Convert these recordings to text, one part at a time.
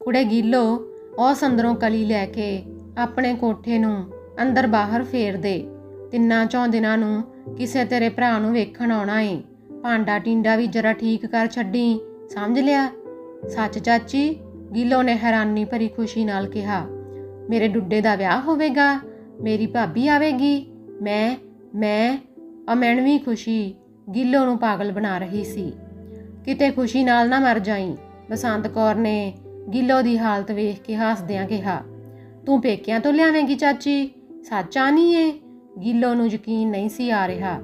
ਕੁੜੇ ਗਿੱਲੋ ਉਸ ਅੰਦਰੋਂ ਕਲੀ ਲੈ ਕੇ ਆਪਣੇ ਕੋਠੇ ਨੂੰ ਅੰਦਰ ਬਾਹਰ ਫੇਰ ਦੇ। ਤਿੰਨਾਂ ਚੌਂ ਦਿਨਾਂ ਨੂੰ ਕਿਸੇ ਤੇਰੇ ਭਰਾ ਨੂੰ ਵੇਖਣ ਆਉਣਾ ਏ। ਭਾਂਡਾ ਟਿੰਡਾ ਵੀ ਜਰਾ ਠੀਕ ਕਰ ਛੱਡੀ, ਸਮਝ ਲਿਆ? ਸੱਚ ਚਾਚੀ, ਗਿੱਲੋ ਨੇ ਹੈਰਾਨੀ ਭਰੀ ਖੁਸ਼ੀ ਨਾਲ ਕਿਹਾ, ਮੇਰੇ ਡੁੱਡੇ ਦਾ ਵਿਆਹ ਹੋਵੇਗਾ, ਮੇਰੀ ਭਾਬੀ ਆਵੇਗੀ, ਮੈਂ ਮੈਂ। ਅਮੈਣਵੀਂ ਖੁਸ਼ੀ ਗਿੱਲੋ ਨੂੰ ਪਾਗਲ ਬਣਾ ਰਹੀ ਸੀ। ਕਿਤੇ ਖੁਸ਼ੀ ਨਾਲ ਨਾ ਮਰ ਜਾਈ। ਬਸੰਤ ਕੌਰ ਨੇ ਗਿੱਲੋ ਦੀ ਹਾਲਤ ਵੇਖ ਕੇ ਹੱਸਦਿਆਂ ਕਿਹਾ, ਤੂੰ ਪੇਕਿਆਂ ਤੋਂ ਲਿਆਵੇਂਗੀ ਚਾਚੀ? ਸੱਚਾ ਨਹੀਂ ਏ? ਗਿੱਲੋ ਨੂੰ ਯਕੀਨ ਨਹੀਂ ਸੀ ਆ ਰਿਹਾ।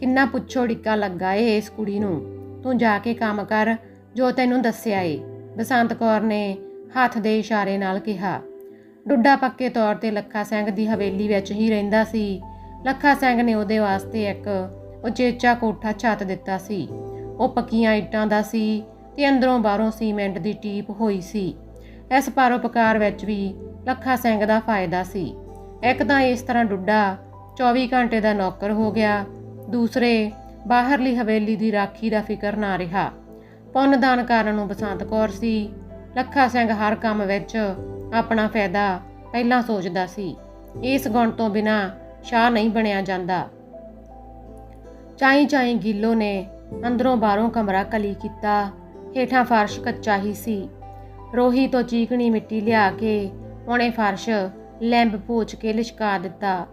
ਕਿੰਨਾ ਪੁੱਛੋ ਡਿੱਕਾ ਲੱਗਾ ਏ ਇਸ ਕੁੜੀ ਨੂੰ। ਤੂੰ ਜਾ ਕੇ ਕੰਮ ਕਰ, ਜੋ ਤੈਨੂੰ ਦੱਸਿਆ ਏ। ਬਸੰਤ ਕੌਰ ਨੇ ਹੱਥ ਦੇ ਇਸ਼ਾਰੇ ਨਾਲ ਕਿਹਾ। ਡੁੱਡਾ ਪੱਕੇ ਤੌਰ ਤੇ ਲੱਖਾ ਸਿੰਘ ਦੀ ਹਵੇਲੀ ਵਿੱਚ ਹੀ ਰਹਿੰਦਾ ਸੀ। ਲੱਖਾ ਸਿੰਘ ਨੇ ਉਹਦੇ ਵਾਸਤੇ ਇੱਕ ਉਚੇਚਾ ਕੋਠਾ ਛੱਤ ਦਿੱਤਾ ਸੀ। ਉਹ ਪੱਕੀਆਂ ਇੱਟਾਂ ਦਾ ਸੀ। ਤੇ ਅੰਦਰੋਂ ਬਾਹਰੋਂ ਸੀਮੈਂਟ ਦੀ ਟੀਪ ਹੋਈ ਸੀ। ਇਸ ਪਰਉਪਕਾਰ ਵਿੱਚ ਵੀ ਲੱਖਾ ਸਿੰਘ ਦਾ ਫਾਇਦਾ ਸੀ। ਇੱਕ ਤਾਂ ਇਸ ਤਰ੍ਹਾਂ ਡੁੱਡਾ 24 ਘੰਟੇ ਦਾ ਨੌਕਰ ਹੋ ਗਿਆ। ਦੂਸਰੇ, ਬਾਹਰਲੀ ਹਵੇਲੀ ਦੀ ਰਾਖੀ ਦਾ ਫਿਕਰ ਨਾ ਰਿਹਾ। ਪੁੰਨਦਾਨ ਕਰਨ ਨੂੰ ਬਸੰਤ ਕੌਰ ਸੀ। ਲੱਖਾ ਸਿੰਘ ਹਰ ਕੰਮ ਵਿੱਚ ਆਪਣਾ ਫਾਇਦਾ ਪਹਿਲਾਂ ਸੋਚਦਾ ਸੀ। ਇਸ ਗੁਣ ਤੋਂ ਬਿਨਾ ਸ਼ਾਹ ਨਹੀਂ ਬਣਿਆ ਜਾਂਦਾ। ਚਾਈ ਚਾਈ ਗਿੱਲੋ ਨੇ ਅੰਦਰੋਂ ਬਾਹਰੋਂ ਕਮਰਾ ਕਲੀ ਕੀਤਾ। ਹੇਠਾਂ ਫਰਸ਼ ਕੱਚਾ ਹੀ ਸੀ। ਰੋਹੀ ਤੋਂ ਚੀਕਣੀ ਮਿੱਟੀ ਲਿਆ ਕੇ ਉਹਨੇ ਫਰਸ਼ ਲੈਂਬ ਪੋਚ ਕੇ ਲਿਸ਼ਕਾ ਦਿੱਤਾ।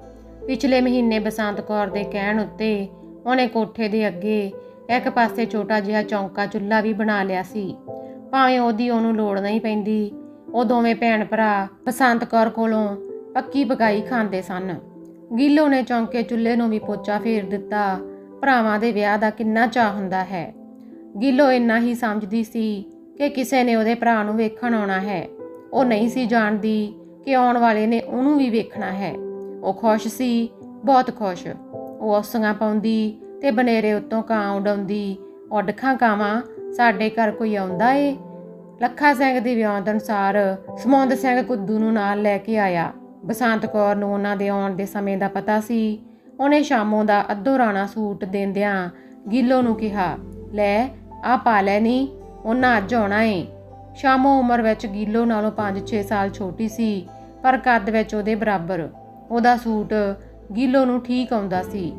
ਪਿਛਲੇ ਮਹੀਨੇ ਬਸੰਤ ਕੌਰ ਦੇ ਕਹਿਣ ਉੱਤੇ ਉਹਨੇ ਕੋਠੇ ਦੇ ਅੱਗੇ ਇੱਕ ਪਾਸੇ ਛੋਟਾ ਜਿਹਾ ਚੌਂਕਾ ਚੁੱਲ੍ਹਾ ਵੀ ਬਣਾ ਲਿਆ ਸੀ। ਭਾਵੇਂ ਉਹਦੀ ਉਹਨੂੰ ਲੋੜ ਨਹੀਂ ਪੈਂਦੀ, ਉਹ ਦੋਵੇਂ ਭੈਣ ਭਰਾ ਬਸੰਤ ਕੌਰ ਕੋਲੋਂ ਪੱਕੀ ਪਕਾਈ ਖਾਂਦੇ ਸਨ। ਗਿੱਲੋ ਨੇ ਚੌਂਕੇ ਚੁੱਲ੍ਹੇ ਨੂੰ ਵੀ ਪੋਚਾ ਫੇਰ ਦਿੱਤਾ। ਭਰਾਵਾਂ ਦੇ ਵਿਆਹ ਦਾ ਕਿੰਨਾ ਚਾਹ ਹੁੰਦਾ ਹੈ। ਗਿੱਲੋ ਇੰਨਾ ਹੀ ਸਮਝਦੀ ਸੀ ਕਿ ਕਿਸੇ ਨੇ ਉਹਦੇ ਭਰਾ ਨੂੰ ਵੇਖਣ ਆਉਣਾ ਹੈ। ਉਹ ਨਹੀਂ ਸੀ ਜਾਣਦੀ ਕਿ ਆਉਣ ਵਾਲੇ ਨੇ ਉਹਨੂੰ ਵੀ ਵੇਖਣਾ ਹੈ। ਉਹ ਖੁਸ਼ ਸੀ, ਬਹੁਤ ਖੁਸ਼। ਉਹ ਔਸੀਆਂ ਪਾਉਂਦੀ ਤੇ ਬਨੇਰੇ ਉੱਤੋਂ ਕਾਂ ਉਡਾਉਂਦੀ। ਔਡਖਾਂ ਕਾਵਾਂ ਸਾਡੇ ਘਰ ਕੋਈ ਆਉਂਦਾ ਏ? ਲੱਖਾ ਸਿੰਘ ਦੀ ਵਿਆਹ ਅਨੁਸਾਰ ਸਮੁੰਦ ਸਿੰਘ ਕੁੱਦੂ ਨੂੰ ਨਾਲ ਲੈ ਕੇ ਆਇਆ। ਬਸੰਤ ਕੌਰ ਨੂੰ ਉਹਨਾਂ ਦੇ ਆਉਣ ਦੇ ਸਮੇਂ ਦਾ ਪਤਾ ਸੀ। ਉਹਨੇ ਸ਼ਾਮੋਂ ਦਾ ਅੱਧੋ ਰਾਣਾ ਸੂਟ ਦੇਂਦਿਆਂ ਗਿੱਲੋ ਨੂੰ ਕਿਹਾ, ਲੈ ਆ ਪਾ ਲੈ ਨੀ ਉਹਨਾਂ ਅੱਜ ਆਉਣਾ ਏ। ਸ਼ਾਮੋ ਉਮਰ ਵਿੱਚ ਗਿੱਲੋ ਨਾਲੋਂ 5-6 ਸਾਲ ਛੋਟੀ ਸੀ, ਪਰ ਕੱਦ ਵਿੱਚ ਉਹਦੇ ਬਰਾਬਰ। ਉਹਦਾ ਸੂਟ ਗਿੱਲੋ ਨੂੰ ਠੀਕ ਆਉਂਦਾ ਸੀ।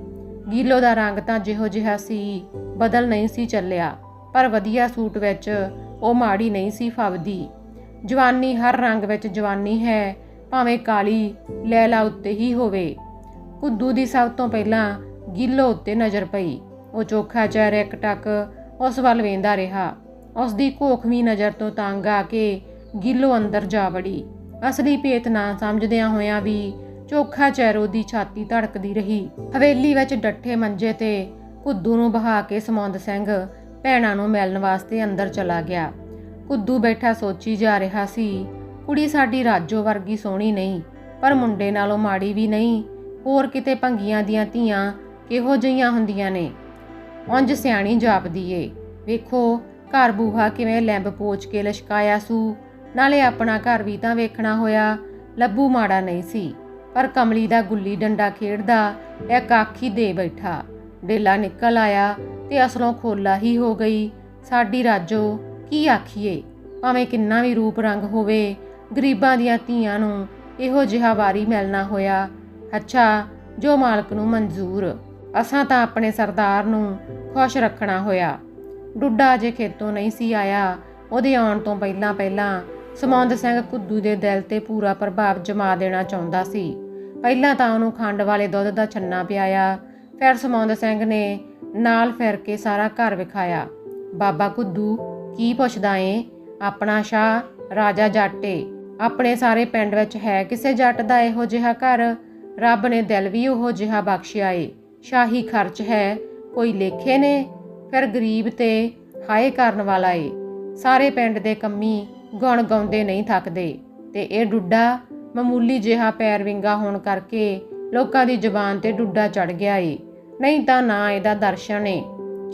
ਗਿੱਲੋ ਦਾ ਰੰਗ ਤਾਂ ਜਿਹੋ ਜਿਹਾ ਸੀ, ਬਦਲ ਨਹੀਂ ਸੀ ਚੱਲਿਆ। ਪਰ ਵਧੀਆ ਸੂਟ ਵਿੱਚ ਉਹ ਮਾੜੀ ਨਹੀਂ ਸੀ ਫਵਦੀ। ਜਵਾਨੀ ਹਰ ਰੰਗ ਵਿੱਚ ਜਵਾਨੀ ਹੈ, ਭਾਵੇਂ ਕਾਲੀ ਲੈਲਾ ਉੱਤੇ ਹੀ ਹੋਵੇ। ਕੁੱਦੂ ਦੀ ਸਭ ਤੋਂ ਪਹਿਲਾਂ ਗਿੱਲੋ ਉੱਤੇ ਨਜ਼ਰ ਪਈ। ਉਹ ਚੋਖਾ ਚਿਹਰਾ ਇੱਕ ਟੱਕ ਉਸ ਵੱਲ ਵੇਂਦਾ ਰਿਹਾ। ਉਸ ਦੀ ਕੋਖਵੀਂ ਨਜ਼ਰ ਤੋਂ ਤੰਗ ਆ ਕੇ ਗਿੱਲੋ ਅੰਦਰ ਜਾ ਵੜੀ। ਅਸਲੀ ਭੇਤ ਨਾ ਸਮਝਦਿਆਂ ਹੋਇਆਂ ਵੀ ਚੋਖਾ ਚੈਰੋ ਦੀ ਛਾਤੀ ਧੜਕਦੀ ਰਹੀ। ਹਵੇਲੀ ਵਿੱਚ ਡੱਠੇ ਮੰਜੇ ਤੇ ਕੁੱਦੂ ਨੂੰ ਬਹਾ ਕੇ ਸਮੁੰਦ ਸਿੰਘ ਭੈਣਾਂ ਨੂੰ ਮਿਲਣ ਵਾਸਤੇ ਅੰਦਰ ਚਲਾ ਗਿਆ। ਕੁੱਦੂ ਬੈਠਾ ਸੋਚੀ ਜਾ ਰਿਹਾ ਸੀ, ਕੁੜੀ ਸਾਡੀ ਰਾਜੋ ਵਰਗੀ ਸੋਹਣੀ ਨਹੀਂ, ਪਰ ਮੁੰਡੇ ਨਾਲੋਂ ਮਾੜੀ ਵੀ ਨਹੀਂ। ਹੋਰ ਕਿਤੇ ਭੰਗੀਆਂ ਦੀਆਂ ਧੀਆਂ ਕਿਹੋ ਜਿਹੀਆਂ ਹੁੰਦੀਆਂ ਨੇ? ਉਂਝ ਸਿਆਣੀ ਜਾਪਦੀ ਏ। ਵੇਖੋ, ਘਰ ਬੂਹਾ ਕਿਵੇਂ ਲੈਂਬ ਪੋਚ ਕੇ ਲਸ਼ਕਾਇਆ ਸੂ। ਨਾਲੇ ਆਪਣਾ ਘਰ ਵੀ ਤਾਂ ਵੇਖਣਾ ਹੋਇਆ, ਲੱਭੂ ਮਾੜਾ ਨਹੀਂ ਸੀ। ਪਰ ਕਮਲੀ ਦਾ ਗੁੱਲੀ ਡੰਡਾ ਖੇਡਦਾ ਇੱਕ ਆਖੀ ਦੇ ਬੈਠਾ। ਡੇਲਾ ਨਿਕਲ ਆਇਆ ਤੇ ਅਸਲੋਂ ਖੋਲਾ ਹੀ ਹੋ ਗਈ। ਸਾਡੀ ਰਾਜੋ, ਕੀ ਆਖੀਏ? ਭਾਵੇਂ ਕਿੰਨਾ ਵੀ ਰੂਪ ਰੰਗ ਹੋਵੇ, ਗਰੀਬਾਂ ਦੀਆਂ ਧੀਆਂ ਨੂੰ ਇਹੋ ਜਿਹਾ ਵਾਰੀ ਮਿਲਣਾ ਹੋਇਆ। ਅੱਛਾ, ਜੋ ਮਾਲਕ ਨੂੰ ਮਨਜ਼ੂਰ। ਅਸਾਂ ਤਾਂ ਆਪਣੇ ਸਰਦਾਰ ਨੂੰ ਖੁਸ਼ ਰੱਖਣਾ ਹੋਇਆ। ਡੁੱਡਾ ਜੇ ਖੇਤੋਂ ਨਹੀਂ ਸੀ ਆਇਆ, ਉਹਦੇ ਆਉਣ ਤੋਂ ਪਹਿਲਾਂ ਪਹਿਲਾਂ ਸਮੌਂਦ ਸਿੰਘ ਕੁੱਦੂ ਦੇ ਦਿਲ ਤੇ ਪੂਰਾ ਪ੍ਰਭਾਵ ਜਮਾ ਦੇਣਾ ਚਾਹੁੰਦਾ ਸੀ। ਪਹਿਲਾਂ ਤਾਂ ਉਹਨੂੰ ਖੰਡ ਵਾਲੇ ਦੁੱਧ ਦਾ ਛੰਨਾ ਪਿਆਇਆ, ਫਿਰ ਸਮੌਂਦ ਸਿੰਘ ਨੇ ਨਾਲ ਫਿਰ ਕੇ ਸਾਰਾ ਘਰ ਵਿਖਾਇਆ। ਬਾਬਾ ਕੁੱਦੂ, ਕੀ ਪੁੱਛਦਾ ਏ? ਆਪਣਾ ਸ਼ਾਹ, ਰਾਜਾ ਜੱਟੇ ਆਪਣੇ ਸਾਰੇ ਪਿੰਡ ਵਿੱਚ ਹੈ ਕਿਸੇ ਜੱਟ ਦਾ ਇਹੋ ਜਿਹਾ ਘਰ? ਰੱਬ ਨੇ ਦਿਲ ਵੀ ਉਹੋ ਜਿਹਾ ਬਖਸ਼ਿਆ ਏ। ਸ਼ਾਹੀ ਖਰਚ ਹੈ, ਕੋਈ ਲੇਖੇ ਨੇ, ਫਿਰ ਗਰੀਬ ਤੇ ਹਾਏ ਕਰਨ ਵਾਲਾ ਏ। ਸਾਰੇ ਪਿੰਡ ਦੇ ਕੰਮੀ ਗੁਣ ਗਾਉਂਦੇ ਨਹੀਂ ਥੱਕਦੇ ਤੇ ਇਹ ਡੁੱਡਾ ਮਾਮੂਲੀ ਜਿਹਾ ਪੈਰ ਵਿੰਗਾ ਹੋਣ ਕਰਕੇ ਲੋਕਾਂ ਦੀ ਜ਼ੁਬਾਨ ਤੇ ਡੁੱਡਾ ਚੜ ਗਿਆ ਏ। ਨਹੀਂ ਤਾਂ ਨਾ ਇਹਦਾ ਦਰਸ਼ਨ ਏ।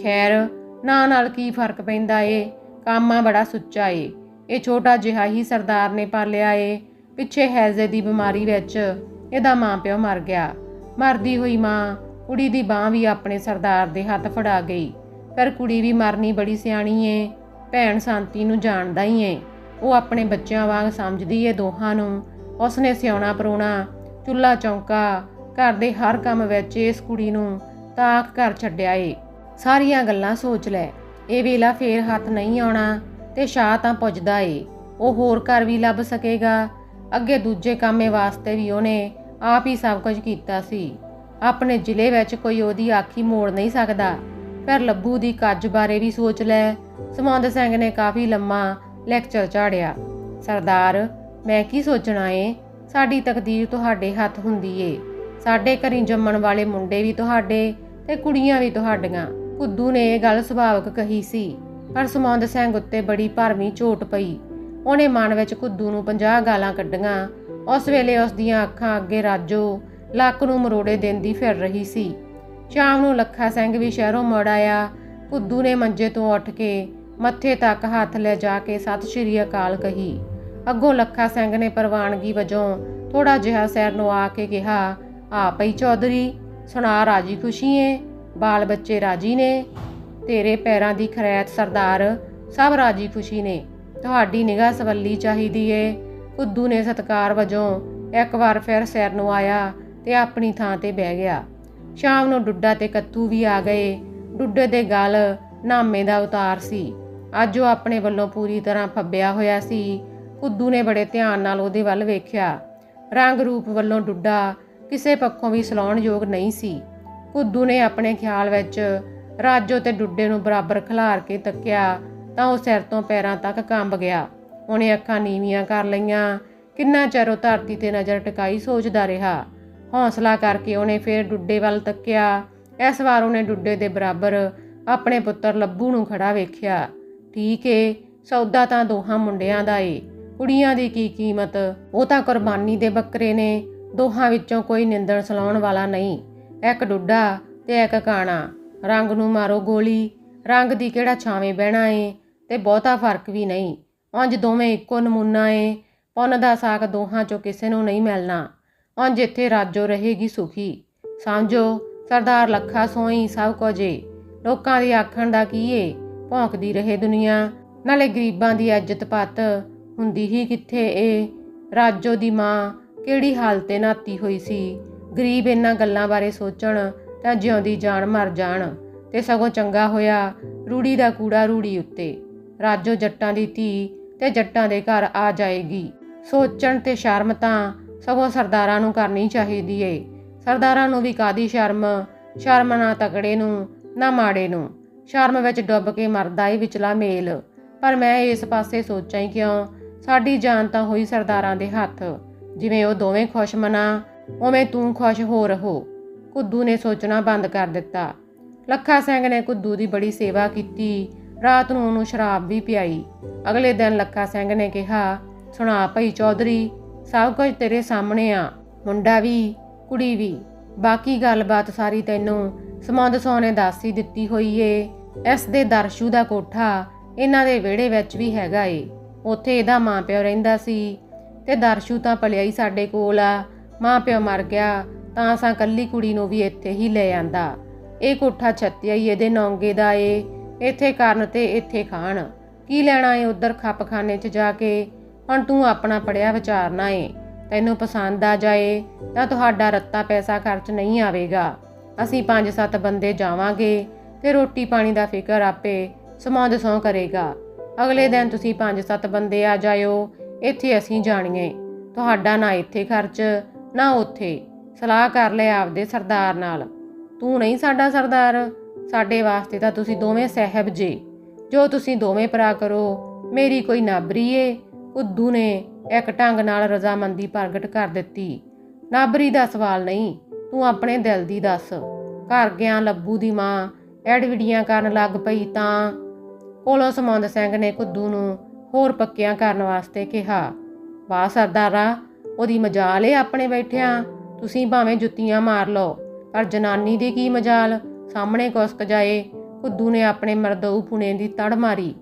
ਖੈਰ, ਨਾਂ ਨਾਲ ਕੀ ਫ਼ਰਕ ਪੈਂਦਾ ਏ? ਕਾਮਾ ਬੜਾ ਸੁੱਚਾ ਏ। ਇਹ ਛੋਟਾ ਜਿਹਾ ਹੀ ਸਰਦਾਰ ਨੇ ਪਾਲਿਆ ਏ। ਪਿੱਛੇ ਹੈਜ਼ੇ ਦੀ ਬਿਮਾਰੀ ਵਿੱਚ ਇਹਦਾ ਮਾਂ ਪਿਓ ਮਰ ਗਿਆ। ਮਰਦੀ ਹੋਈ ਮਾਂ ਕੁੜੀ ਦੀ ਬਾਹ ਵੀ ਆਪਣੇ ਸਰਦਾਰ ਦੇ ਹੱਥ ਫੜਾ ਗਈ। ਪਰ ਕੁੜੀ ਵੀ ਮਰਨੀ ਬੜੀ ਸਿਆਣੀ ਏ। ਭੈਣ ਸ਼ਾਂਤੀ ਨੂੰ ਜਾਣਦਾ ਹੀ ਏ। ਉਹ ਆਪਣੇ ਬੱਚਿਆਂ ਵਾਂਗ ਸਮਝਦੀ ਏ ਦੋਹਾਂ ਨੂੰ। ਉਸਨੇ ਸਿਆਉਣਾ ਪਰੋਣਾ ਚੁੱਲਾ ਚੌਂਕਾ, ਘਰ ਦੇ ਹਰ ਕੰਮ ਵਿੱਚ ਇਸ ਕੁੜੀ ਨੂੰ ਤਾਕ ਕਰ ਛੱਡਿਆ ਏ। ਸਾਰੀਆਂ ਗੱਲਾਂ ਸੋਚ ਲੈ। ਇਹ ਵੇਲਾ ਫੇਰ ਹੱਥ ਨਹੀਂ ਆਉਣਾ ਤੇ ਸ਼ਾਹ ਤਾਂ ਪੁੱਜਦਾ ਏ। ਉਹ ਹੋਰ ਘਰ ਵੀ ਲੱਭ ਸਕੇਗਾ। ਅੱਗੇ ਦੂਜੇ ਕਾਮੇ ਵਾਸਤੇ ਵੀ ਉਹਨੇ ਆਪ ਹੀ ਸਭ ਕੁਝ ਕੀਤਾ ਸੀ। ਆਪਣੇ ਜ਼ਿਲ੍ਹੇ ਵਿੱਚ ਕੋਈ ਉਹਦੀ ਆਖੀ ਮੋੜ ਨਹੀਂ ਸਕਦਾ। ਫਿਰ ਲੱਭੂ ਦੀ ਕੱਜ ਬਾਰੇ ਵੀ ਸੋਚ ਲੈ। ਸਮੁੰਦ ਸਿੰਘ ਨੇ ਕਾਫੀ ਲੰਮਾ ਲੈਕਚਰ ਝਾੜਿਆ। ਸਰਦਾਰ, ਮੈਂ ਕੀ ਸੋਚਣਾ ਏ? ਸਾਡੀ ਤਕਦੀਰ ਤੁਹਾਡੇ ਹੱਥ ਹੁੰਦੀ ਏ। ਸਾਡੇ ਘਰੀ ਜੰਮਣ ਵਾਲੇ ਮੁੰਡੇ ਵੀ ਤੁਹਾਡੇ ਤੇ ਕੁੜੀਆਂ ਵੀ ਤੁਹਾਡੀਆਂ। ਕੁੱਦੂ ਨੇ ਇਹ ਗੱਲ ਸੁਭਾਵਕ ਕਹੀ ਸੀ, ਪਰ ਸਮੁੰਦ ਸਿੰਘ ਉੱਤੇ ਬੜੀ ਭਰਵੀਂ ਝੋਟ ਪਈ। ਉਹਨੇ ਮਨ ਵਿੱਚ ਕੁੱਦੂ ਨੂੰ 50 ਗਾਲਾਂ ਕੱਢੀਆਂ। ਉਸ ਵੇਲੇ ਉਸ ਦੀਆਂ ਅੱਖਾਂ ਅੱਗੇ ਰਾਜੋ ਲੱਕ ਨੂੰ ਮਰੋੜੇ ਦਿੰਦੀ ਫਿਰ ਰਹੀ ਸੀ। ਸ਼ਾਮ ਨੂੰ ਲੱਖਾ ਸਿੰਘ ਵੀ ਸ਼ਹਿਰੋਂ ਮੁੜ ਆਇਆ। ਕੁੱਦੂ ਨੇ ਮੰਜੇ ਤੋਂ ਉੱਠ ਕੇ ਮੱਥੇ ਤੱਕ ਹੱਥ ਲੈ ਜਾ ਕੇ ਸਤਿ ਸ਼੍ਰੀ ਅਕਾਲ ਕਹੀ। ਅੱਗੋਂ ਲੱਖਾ ਸਿੰਘ ਨੇ ਪ੍ਰਵਾਨਗੀ ਵਜੋਂ ਥੋੜਾ ਜਿਹਾ ਸੈਰ ਨੂੰ ਆ ਕੇ ਕਿਹਾ ਆ ਪਈ ਚੌਧਰੀ, ਸੁਣਾ ਰਾਜੀ ਖੁਸ਼ੀ ਏ? ਬਾਲ ਬੱਚੇ ਰਾਜੀ ਨੇ? ਤੇਰੇ ਪੈਰਾਂ ਦੀ ਖਰੈਤ ਸਰਦਾਰ ਸਭ ਰਾਜੀ ਖੁਸ਼ੀ ਨੇ। ਤੁਹਾਡੀ ਨਿਗਾਹ ਸਵੱਲੀ ਚਾਹੀਦੀ ਏ। ਕੁੱਦੂ ਨੇ ਸਤਕਾਰ ਵਜੋਂ ਇੱਕ ਵਾਰ ਫਿਰ ਸੈਰ ਨੂੰ ਆਇਆ। ਤੇ ਆਪਣੀ ਥਾਂ ਤੇ ਬਹਿ ਗਿਆ। ਸ਼ਾਮ ਨੂੰ ਡੁੱਡਾ ਤੇ ਕੱਤੂ ਵੀ ਆ ਗਏ। ਡੁੱਡੇ ਦੇ ਗਲ ਨਾਮੇ ਦਾ ਉਤਾਰ ਸੀ। ਅੱਜ ਉਹ ਆਪਣੇ ਵੱਲੋਂ ਪੂਰੀ ਤਰ੍ਹਾਂ ਫੱਬਿਆ ਹੋਇਆ ਸੀ। ਕੁੱਦੂ ਨੇ ਬੜੇ ਧਿਆਨ ਨਾਲ ਉਹਦੇ ਵੱਲ ਵੇਖਿਆ। ਰੰਗ ਰੂਪ ਵੱਲੋਂ ਡੁੱਡਾ ਕਿਸੇ ਪੱਖੋਂ ਵੀ ਸਲਾਉਣ ਯੋਗ ਨਹੀਂ ਸੀ। ਕੁੱਦੂ ਨੇ ਆਪਣੇ ਖਿਆਲ ਵਿੱਚ ਰਾਜੋ ਤੇ ਡੁੱਡੇ ਨੂੰ ਬਰਾਬਰ ਖਿਲਾਰ ਕੇ ਤੱਕਿਆ ਤਾਂ ਉਹ ਸਿਰ ਤੋਂ ਪੈਰਾਂ ਤੱਕ ਕੰਬ ਗਿਆ। ਉਹਨੇ ਅੱਖਾਂ ਨੀਵੀਆਂ ਕਰ ਲਈਆਂ। ਕਿੰਨਾ ਚਿਰ ਉਹ ਧਰਤੀ ਤੇ ਨਜ਼ਰ ਟਿਕਾਈ ਸੋਚਦਾ ਰਿਹਾ। ਹੌਸਲਾ ਕਰਕੇ ਉਹਨੇ ਫਿਰ ਡੁੱਡੇ ਵੱਲ ਤੱਕਿਆ। ਇਸ ਵਾਰ ਉਹਨੇ ਡੁੱਡੇ ਦੇ ਬਰਾਬਰ ਆਪਣੇ ਪੁੱਤਰ ਲੱਭੂ ਨੂੰ ਖੜਾ ਵੇਖਿਆ। ਠੀਕ ਏ, ਸੌਦਾ ਤਾਂ ਦੋਹਾਂ ਮੁੰਡਿਆਂ ਦਾ ਏ। ਕੁੜੀਆਂ ਦੀ ਕੀ ਕੀਮਤ? ਉਹ ਤਾਂ ਕੁਰਬਾਨੀ ਦੇ ਬੱਕਰੇ ਨੇ। ਦੋਹਾਂ ਵਿੱਚੋਂ ਕੋਈ ਨਿੰਦਣ ਸਲਾਉਣ ਵਾਲਾ ਨਹੀਂ। ਇੱਕ ਡੁੱਡਾ ਤੇ ਇੱਕ ਕਾਣਾ। ਰੰਗ ਨੂੰ ਮਾਰੋ ਗੋਲੀ। ਰੰਗ ਦੀ ਕਿਹੜਾ ਛਾਵੇਂ ਬਹਿਣਾ ਏ? ਤੇ ਬਹੁਤਾ ਫ਼ਰਕ ਵੀ ਨਹੀਂ। ਉਂਝ ਦੋਵੇਂ ਇੱਕੋ ਨਮੂਨਾ ਏ। ਪੁੰਨ ਦਾ ਸਾਕ ਦੋਹਾਂ ਚੋਂ ਕਿਸੇ ਨੂੰ ਨਹੀਂ ਮਿਲਣਾ। ਉਂਝ ਇੱਥੇ ਰਾਜੋ ਰਹੇਗੀ ਸੁਖੀ। ਸਮਝੋ ਸਰਦਾਰ ਲੱਖਾ ਸੋਈ ਸਭ ਕੁਝ ਲੋਕਾਂ ਦੀ ਆਖਣ ਦਾ ਕੀ ਏ? ਭੌਂਕਦੀ ਰਹੇ ਦੁਨੀਆ। ਨਾਲੇ ਗਰੀਬਾਂ ਦੀ ਇੱਜ਼ਤ ਪੱਤ ਹੁੰਦੀ ਹੀ ਕਿੱਥੇ ਏ? ਰਾਜੋ ਦੀ ਮਾਂ ਕਿਹੜੀ ਹਾਲਤ ਨਾਤੀ ਹੋਈ ਸੀ? ਗਰੀਬ ਇਹਨਾਂ ਗੱਲਾਂ ਬਾਰੇ ਸੋਚਣ ਤਾਂ ਜਿਉਂਦੀ ਜਾਨ ਮਰ ਜਾਣ ਤੇ ਸਗੋਂ ਚੰਗਾ ਹੋਇਆ ਰੂੜੀ ਦਾ ਕੂੜਾ ਰੂੜੀ ਉੱਤੇ। ਰਾਜੋ ਜੱਟਾਂ ਦੀ ਧੀ ਤੇ ਜੱਟਾਂ ਦੇ ਘਰ ਆ ਜਾਏਗੀ। ਸੋਚਣ ਤੇ ਸ਼ਰਮ ਤਾਂ ਸਗੋਂ ਸਰਦਾਰਾਂ ਨੂੰ ਕਰਨੀ ਚਾਹੀਦੀ ਏ। ਸਰਦਾਰਾਂ ਨੂੰ ਵੀ ਕਾਦੀ ਸ਼ਰਮ? ਸ਼ਰਮ ਨਾ ਤਕੜੇ ਨੂੰ, ਨਾ ਮਾੜੇ ਨੂੰ। ਸ਼ਰਮ ਵਿੱਚ ਡੁੱਬ ਕੇ ਮਰਦਾ ਏ ਵਿਚਲਾ ਮੇਲ। ਪਰ ਮੈਂ ਇਸ ਪਾਸੇ ਸੋਚਾਂ ਹੀ ਕਿਉਂ? ਸਾਡੀ ਜਾਨ ਤਾਂ ਹੋਈ ਸਰਦਾਰਾਂ ਦੇ ਹੱਥ। ਜਿਵੇਂ ਉਹ ਦੋਵੇਂ ਖੁਸ਼ ਮਨਾ, ਉਵੇਂ ਤੂੰ ਖੁਸ਼ ਹੋ ਰਹੋ। ਕੁੱਦੂ ਨੇ ਸੋਚਣਾ ਬੰਦ ਕਰ ਦਿੱਤਾ। ਲੱਖਾ ਸਿੰਘ ਨੇ ਕੁੱਦੂ ਦੀ ਬੜੀ ਸੇਵਾ ਕੀਤੀ। ਰਾਤ ਨੂੰ ਉਹਨੂੰ ਸ਼ਰਾਬ ਵੀ ਪਿਆਈ। ਅਗਲੇ ਦਿਨ ਲੱਖਾ ਸਿੰਘ ਨੇ ਕਿਹਾ, ਸੁਣਾ ਭਈ ਚੌਧਰੀ ਸਭ ਕੁਝ ਤੇਰੇ ਸਾਹਮਣੇ ਆ, ਮੁੰਡਾ ਵੀ, ਕੁੜੀ ਵੀ। ਬਾਕੀ ਗੱਲਬਾਤ ਸਾਰੀ ਤੈਨੂੰ ਸਮੁੰਦ ਸੌ ਨੇ ਦੱਸ ਹੀ ਦਿੱਤੀ ਹੋਈ ਏ। ਇਸ ਦੇ ਦਰਸ਼ੂ ਦਾ ਕੋਠਾ ਇਹਨਾਂ ਦੇ ਵਿਹੜੇ ਵਿੱਚ ਵੀ ਹੈਗਾ ਏ। ਉੱਥੇ ਇਹਦਾ ਮਾਂ ਪਿਓ ਰਹਿੰਦਾ ਸੀ ਤੇ ਦਰਸ਼ੂ ਤਾਂ ਪਲਿਆ ਹੀ ਸਾਡੇ ਕੋਲ ਆ। ਮਾਂ ਪਿਓ ਮਰ ਗਿਆ ਤਾਂ ਅਸਾਂ ਕੱਲੀ ਕੁੜੀ ਨੂੰ ਵੀ ਇੱਥੇ ਹੀ ਲੈ ਆਂਦਾ। ਇਹ ਕੋਠਾ ਛੱਤਿਆ ਹੀ ਇਹਦੇ ਨੌਂਗੇ ਦਾ ਏ। ਇੱਥੇ ਕਰਨ ਤੇ ਇੱਥੇ ਖਾਣ। ਕੀ ਲੈਣਾ ਏ ਉਧਰ ਖੱਪਖਾਨੇ 'ਚ ਜਾ ਕੇ? ਹੁਣ ਤੂੰ ਆਪਣਾ ਪੜਿਆ ਵਿਚਾਰਨਾ ਏ। ਤੈਨੂੰ ਪਸੰਦ ਆ ਜਾਏ, ਤਾਂ ਤੁਹਾਡਾ ਰੱਤਾ ਪੈਸਾ ਖਰਚ ਨਹੀਂ ਆਵੇਗਾ। ਅਸੀਂ ਪੰਜ ਸੱਤ ਬੰਦੇ ਜਾਵਾਂਗੇ ਤੇ ਰੋਟੀ ਪਾਣੀ ਦਾ ਫਿਕਰ ਆਪੇ ਸਮੁੰਦ ਸੌ ਕਰੇਗਾ। ਅਗਲੇ ਦਿਨ ਤੁਸੀਂ ਪੰਜ ਸੱਤ ਬੰਦੇ ਆ ਜਾਇਓ, ਇੱਥੇ ਅਸੀਂ ਜਾਣੀਏ। ਤੁਹਾਡਾ ਨਾ ਇੱਥੇ ਖਰਚ, ਨਾ ਉੱਥੇ। ਸਲਾਹ ਕਰ ਲੈ ਆਪਦੇ ਸਰਦਾਰ ਨਾਲ। ਤੂੰ ਨਹੀਂ ਸਾਡਾ ਸਰਦਾਰ। ਸਾਡੇ ਵਾਸਤੇ ਤਾਂ ਤੁਸੀਂ ਦੋਵੇਂ ਸਹਿਬ ਜੇ। ਜੋ ਤੁਸੀਂ ਦੋਵੇਂ ਭਰਾ ਕਰੋ, ਮੇਰੀ ਕੋਈ ਨਾਬਰੀ ਏ। ਕੁੱਦੂ ਨੇ ਇੱਕ ਢੰਗ ਨਾਲ ਰਜ਼ਾਮੰਦੀ ਪ੍ਰਗਟ ਕਰ ਦਿੱਤੀ। ਨਾਬਰੀ ਦਾ ਸਵਾਲ ਨਹੀਂ, ਤੂੰ ਆਪਣੇ ਦਿਲ ਦੀ ਦੱਸ। ਘਰ ਗਿਆ ਲੱਭੂ ਦੀ ਮਾਂ ਐਡਵਿਡੀਆਂ ਕਰਨ ਲੱਗ ਪਈ ਤਾਂ ਕੋਲੋਂ ਸਮੁੰਦ ਸਿੰਘ ਨੇ ਕੁੱਦੂ ਨੂੰ ਹੋਰ ਪੱਕਿਆਂ ਕਰਨ ਵਾਸਤੇ ਕਿਹਾ, ਵਾਹ ਸਰਦਾਰਾ, ਉਹਦੀ ਮਜਾਲ ਏ ਆਪਣੇ ਬੈਠਿਆਂ। ਤੁਸੀਂ ਭਾਵੇਂ ਜੁੱਤੀਆਂ ਮਾਰ ਲਓ, ਪਰ ਜਨਾਨੀ ਦੀ ਕੀ ਮਜਾਲ? ਸਾਹਮਣੇ ਕੁਸਕ ਜਾਏ। ਕੁੱਦੂ ਨੇ ਆਪਣੇ ਮਰਦਊ ਪੁਣੇ ਦੀ ਤੜ ਮਾਰੀ।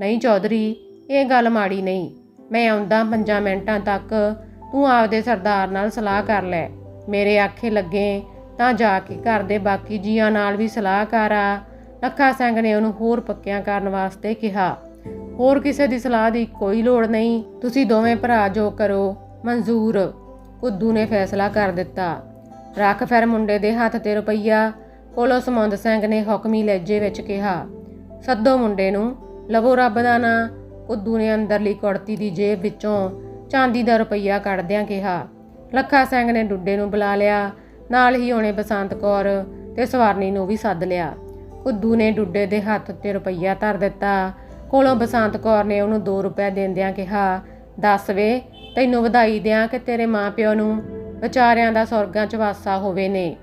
ਨਹੀਂ ਚੌਧਰੀ, ਇਹ ਗੱਲ ਮਾੜੀ ਨਹੀਂ। ਮੈਂ ਆਉਂਦਾ ਪੰਜਾਂ ਮਿੰਟਾਂ ਤੱਕ, ਤੂੰ ਆਪਦੇ ਸਰਦਾਰ ਨਾਲ ਸਲਾਹ ਕਰ ਲੈ। ਮੇਰੇ ਆਖੇ ਲੱਗੇ, ਤਾਂ ਜਾ ਕੇ ਘਰ ਦੇ ਬਾਕੀ ਜੀਆਂ ਨਾਲ ਵੀ ਸਲਾਹ ਕਰ ਆ। ਲੱਖਾ ਸਿੰਘ ਨੇ ਉਹਨੂੰ ਹੋਰ ਪੱਕਿਆਂ ਕਰਨ ਵਾਸਤੇ ਕਿਹਾ। ਹੋਰ ਕਿਸੇ ਦੀ ਸਲਾਹ ਦੀ ਕੋਈ ਲੋੜ ਨਹੀਂ। ਤੁਸੀਂ ਦੋਵੇਂ ਭਰਾ ਜੋ ਕਰੋ, ਮਨਜ਼ੂਰ। ਕੁੱਦੂ ਨੇ ਫੈਸਲਾ ਕਰ ਦਿੱਤਾ। ਰੱਖ ਫਿਰ ਮੁੰਡੇ ਦੇ ਹੱਥ ਤੇ ਰੁਪਈਆ, ਕੋਲੋਂ ਸਮੁੰਦ ਸਿੰਘ ਨੇ ਹੁਕਮੀ ਲਹਿਜੇ ਵਿੱਚ ਕਿਹਾ, ਸੱਦੋ ਮੁੰਡੇ ਨੂੰ, ਲਵੋ ਰੱਬ ਦਾ ਨਾਂ। ਕੁੱਦੂ ਨੇ ਅੰਦਰਲੀ ਕੁੜਤੀ ਦੀ ਜੇਬ ਵਿੱਚੋਂ ਚਾਂਦੀ ਦਾ ਰੁਪਈਆ ਕੱਢਦਿਆਂ ਕਿਹਾ, ਲੱਖਾ ਸਿੰਘ ਨੇ ਡੁੱਡੇ ਨੂੰ ਬੁਲਾ ਲਿਆ, ਨਾਲ ਹੀ ਉਹਨੇ ਬਸੰਤ ਕੌਰ ਤੇ ਸਵਾਰਨੀ ਨੂੰ ਵੀ ਸੱਦ ਲਿਆ। ਕੁੱਦੂ ਨੇ ਡੁੱਡੇ ਦੇ ਹੱਥ ਉੱਤੇ ਰੁਪਈਆ ਧਰ ਦਿੱਤਾ। ਕੋਲੋਂ ਬਸੰਤ ਕੌਰ ਨੇ ਉਹਨੂੰ 2 ਰੁਪਏ ਦਿੰਦਿਆਂ ਕਿਹਾ, ਦੱਸ ਵੇ, ਤੈਨੂੰ ਵਧਾਈ ਦਿਆਂ ਕਿ ਤੇਰੇ ਮਾਪਿਓ ਨੂੰ ਵਿਚਾਰਿਆਂ ਦਾ ਸਵਰਗਾਂ 'ਚ ਵਾਸਾ ਹੋਵੇ ਨੇ?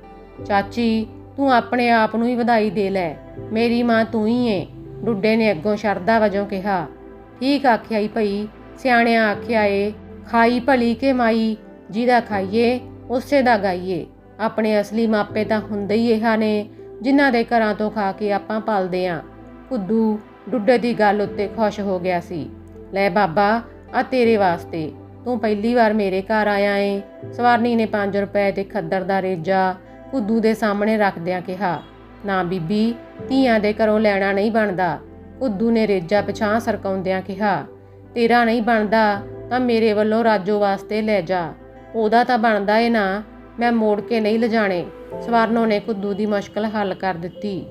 ਚਾਚੀ, ਤੂੰ ਆਪਣੇ ਆਪ ਨੂੰ ਹੀ ਵਧਾਈ ਦੇ ਲੈ। ਮੇਰੀ ਮਾਂ ਤੂੰ ਹੀ ਏ। ਡੁੱਡੇ ਨੇ ਅੱਗੋਂ ਸ਼ਰਧਾ ਵਜੋਂ ਕਿਹਾ ਠੀਕ ਆਖਿਆ ਈ ਭਈ, ਸਿਆਣਿਆਂ ਆਖਿਆ ਏ ਖਾਈ ਭਲੀ ਕੇ ਮਾਈ, ਜਿਹਦਾ ਖਾਈਏ, ਉਸੇ ਦਾ ਗਾਈਏ। ਆਪਣੇ ਅਸਲੀ ਮਾਪੇ ਤਾਂ ਹੁੰਦੇ ਹੀ ਇਹਾਂ ਨੇ, ਜਿਨ੍ਹਾਂ ਦੇ ਘਰਾਂ ਤੋਂ ਖਾ ਕੇ ਆਪਾਂ ਪਲਦੇ ਆਂ। ਕੁੱਦੂ ਡੁੱਡੇ ਦੀ ਗੱਲ ਉੱਤੇ ਖੁਸ਼ ਹੋ ਗਿਆ ਸੀ। ਲੈ ਬਾਬਾ, ਆ ਤੇਰੇ ਵਾਸਤੇ। ਤੂੰ ਪਹਿਲੀ ਵਾਰ ਮੇਰੇ ਘਰ ਆਇਆ ਏ। ਸਵਾਰਨੀ ਨੇ 5 ਰੁਪਏ ਤੇ ਖੱਦਰ ਦਾ ਰੇਜਾ ਕੁੱਦੂ ਦੇ ਸਾਹਮਣੇ ਰੱਖਦਿਆਂ ਕਿਹਾ, ਨਾ ਬੀਬੀ, ਧੀਆਂ ਦੇ ਘਰੋਂ ਲੈਣਾ ਨਹੀਂ ਬਣਦਾ। ਕੁੱਦੂ ਨੇ ਰੇਜਾ ਪਛਾਂ ਸਰਕਾਉਂਦਿਆਂ ਕਿਹਾ, ਤੇਰਾ ਨਹੀਂ ਬਣਦਾ, ਤਾਂ ਮੇਰੇ ਵੱਲੋਂ ਰਾਜੋ ਵਾਸਤੇ ਲੈ ਜਾ। ਉਹਦਾ ਤਾਂ ਬਣਦਾ ਏ ਨਾ, ਮੈਂ ਮੋੜ ਕੇ ਨਹੀਂ ਲਿਜਾਣੇ। ਸਵਰਨੋ ਨੇ ਕੁੱਦੂ ਦੀ ਮੁਸ਼ਕਲ ਹੱਲ ਕਰ ਦਿੱਤੀ।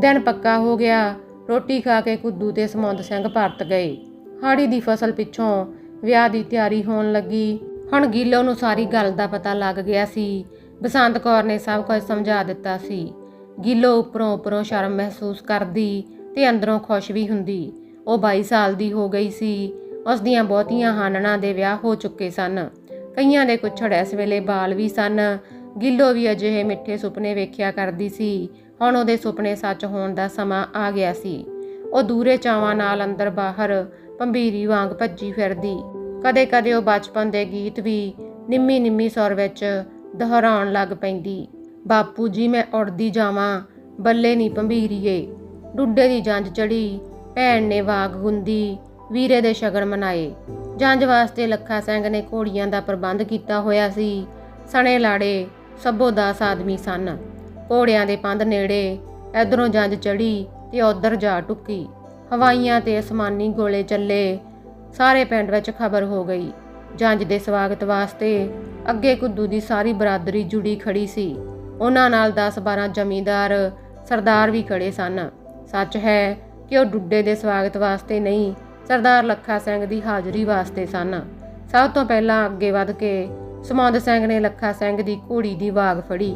ਦਿਨ ਪੱਕਾ ਹੋ ਗਿਆ, ਰੋਟੀ ਖਾ ਕੇ ਕੁੱਦੂ ਤੇ ਸਮੁੰਦ ਸਿੰਘ ਪਰਤ ਗਏ। ਹਾੜੀ ਦੀ ਫਸਲ ਪਿੱਛੋਂ ਵਿਆਹ ਦੀ ਤਿਆਰੀ ਹੋਣ ਲੱਗੀ। ਹੁਣ ਗੀਲੋ ਨੂੰ ਸਾਰੀ ਗੱਲ ਦਾ ਪਤਾ ਲੱਗ ਗਿਆ ਸੀ। ਬਸੰਤ ਕੌਰ ਨੇ ਸਭ ਕੁਝ ਸਮਝਾ ਦਿੱਤਾ ਸੀ। ਗੀਲੋ ਉੱਪਰੋਂ ਉੱਪਰੋਂ ਸ਼ਰਮ ਮਹਿਸੂਸ ਕਰਦੀ ਤੇ ਅੰਦਰੋਂ ਖੁਸ਼ ਵੀ ਹੁੰਦੀ। ਉਹ 22 ਸਾਲ ਦੀ ਹੋ ਗਈ ਸੀ। ਉਸ ਦੀਆਂ ਬਹੁਤੀਆਂ ਹਾਨਣਾ ਦੇ ਵਿਆਹ ਹੋ ਚੁੱਕੇ ਸਨ। ਕਈਆਂ ਦੇ ਕੁਛੜ ਇਸ ਵੇਲੇ ਬਾਲ ਵੀ ਸਨ। ਗਿੱਲੋ ਵੀ ਅਜਿਹੇ ਮਿੱਠੇ ਸੁਪਨੇ ਵੇਖਿਆ ਕਰਦੀ ਸੀ। ਹੁਣ ਉਹਦੇ ਸੁਪਨੇ ਸੱਚ ਹੋਣ ਦਾ ਸਮਾਂ ਆ ਗਿਆ ਸੀ। ਉਹ ਦੂਰੇ ਚਾਵਾਂ ਨਾਲ ਅੰਦਰ ਬਾਹਰ ਭੰਬੀਰੀ ਵਾਂਗ ਭੱਜੀ ਫਿਰਦੀ। ਕਦੇ-ਕਦੇ ਉਹ ਬਚਪਨ ਦੇ ਗੀਤ ਵੀ ਨਿੰਮੀ ਨਿੰਮੀ ਸੁਰ ਵਿੱਚ ਦੁਹਰਾਉਣ ਲੱਗ ਪੈਂਦੀ। ਬਾਪੂ ਜੀ, ਮੈਂ ਉੜਦੀ ਜਾਵਾਂ। ਬੱਲੇ ਨਹੀਂ ਭੰਬੀਰੀਏ। ਡੁੱਡੇ ਦੀ ਜੰਜ ਚੜੀ, ਭੈਣ ਨੇ ਵਾਗ ਗੁੰਦੀ, ਵੀਰੇ ਦੇ ਸ਼ਗਨ ਮਨਾਏ। ਜੰਜ ਵਾਸਤੇ ਲੱਖਾ ਸਿੰਘ ਨੇ ਘੋੜੀਆਂ ਦਾ ਪ੍ਰਬੰਧ ਕੀਤਾ ਹੋਇਆ ਸੀ। ਸਣੇ ਲਾੜੇ ਸਭੋ ਦਾਸ ਆਦਮੀ ਸਨ। ਘੋੜਿਆਂ ਦੇ ਪੰਧ ਨੇੜੇ ਇਧਰੋਂ ਜੰਜ ਚੜੀ ਤੇ ਉਧਰ ਜਾ ਟੁੱਕੀ। ਹਵਾਈਆਂ ਤੇ ਅਸਮਾਨੀ ਗੋਲੇ ਚੱਲੇ। ਸਾਰੇ ਪਿੰਡ ਵਿੱਚ ਖਬਰ ਹੋ ਗਈ। ਜੰਜ ਦੇ ਸਵਾਗਤ ਵਾਸਤੇ ਅੱਗੇ ਕੁੱਦੂ ਦੀ ਸਾਰੀ ਬਰਾਦਰੀ ਜੁੜੀ ਖੜੀ ਸੀ। ਉਹਨਾਂ ਨਾਲ 10-12 ਜ਼ਮੀਂਦਾਰ ਸਰਦਾਰ ਵੀ ਖੜੇ ਸਨ। ਸੱਚ ਹੈ ਕਿ ਉਹ ਡੁੱਡੇ ਦੇ ਸਵਾਗਤ ਵਾਸਤੇ ਨਹੀਂ, ਸਰਦਾਰ ਲੱਖਾ ਸਿੰਘ ਦੀ ਹਾਜ਼ਰੀ ਵਾਸਤੇ ਸਨ। ਸਭ ਤੋਂ ਪਹਿਲਾਂ ਅੱਗੇ ਵੱਧ ਕੇ ਸਮੁੰਦ ਸਿੰਘ ਨੇ ਲੱਖਾ ਸਿੰਘ ਦੀ ਘੋੜੀ ਦੀ ਵਾਗ ਫੜੀ।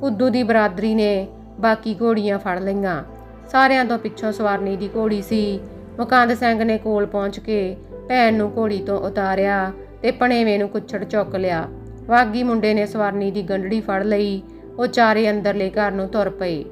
ਕੁੱਦੂ ਦੀ ਬਰਾਦਰੀ ਨੇ ਬਾਕੀ ਘੋੜੀਆਂ ਫੜ ਲਈਆਂ। ਸਾਰਿਆਂ ਤੋਂ ਪਿੱਛੋਂ ਸਵਾਰਨੀ ਦੀ ਘੋੜੀ ਸੀ। ਮੁਕੰਦ ਸਿੰਘ ਨੇ ਕੋਲ ਪਹੁੰਚ ਕੇ ਭੈਣ ਨੂੰ ਘੋੜੀ ਤੋਂ ਉਤਾਰਿਆ ਤੇ ਪਣੇਵੇਂ ਨੂੰ ਕੁੱਛੜ ਚੁੱਕ ਲਿਆ। ਵਾਗੀ ਮੁੰਡੇ ਨੇ ਸਵਾਰਨੀ ਦੀ ਗੰਢੜੀ ਫੜ ਲਈ। ਉਹ ਚਾਰੇ ਅੰਦਰਲੇ ਘਰ ਨੂੰ ਤੁਰ ਪਏ।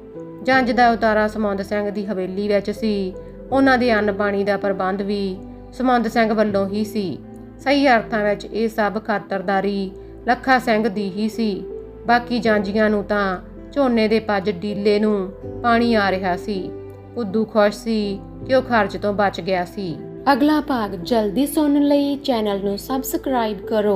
ਜੰਜ ਦਾ ਉਤਾਰਾ ਸਮੁੰਦ ਸਿੰਘ ਦੀ ਹਵੇਲੀ ਵਿੱਚ ਸੀ, ਉਹਨਾਂ ਦੇ ਅੰਨ ਪਾਣੀ ਦਾ ਪ੍ਰਬੰਧ ਵੀ ਸਮੁੰਦ ਸਿੰਘ ਵੱਲੋਂ ਹੀ ਸੀ। ਸਹੀ ਅਰਥਾਂ ਵਿੱਚ ਇਹ ਸਭ ਖਾਤਰਦਾਰੀ ਲੱਖਾ ਸਿੰਘ ਦੀ ਹੀ ਸੀ। ਬਾਕੀ ਜਾਂਜੀਆਂ ਨੂੰ ਤਾਂ ਝੋਨੇ ਦੇ ਪੱਜ ਡੀਲੇ ਨੂੰ ਪਾਣੀ ਆ ਰਿਹਾ ਸੀ। ਉਦੋਂ ਖੁਸ਼ ਸੀ ਕਿ ਉਹ ਖਰਚ ਤੋਂ ਬਚ ਗਿਆ ਸੀ। ਅਗਲਾ ਭਾਗ ਜਲਦੀ ਸੁਣਨ ਲਈ ਚੈਨਲ ਨੂੰ ਸਬਸਕ੍ਰਾਈਬ ਕਰੋ।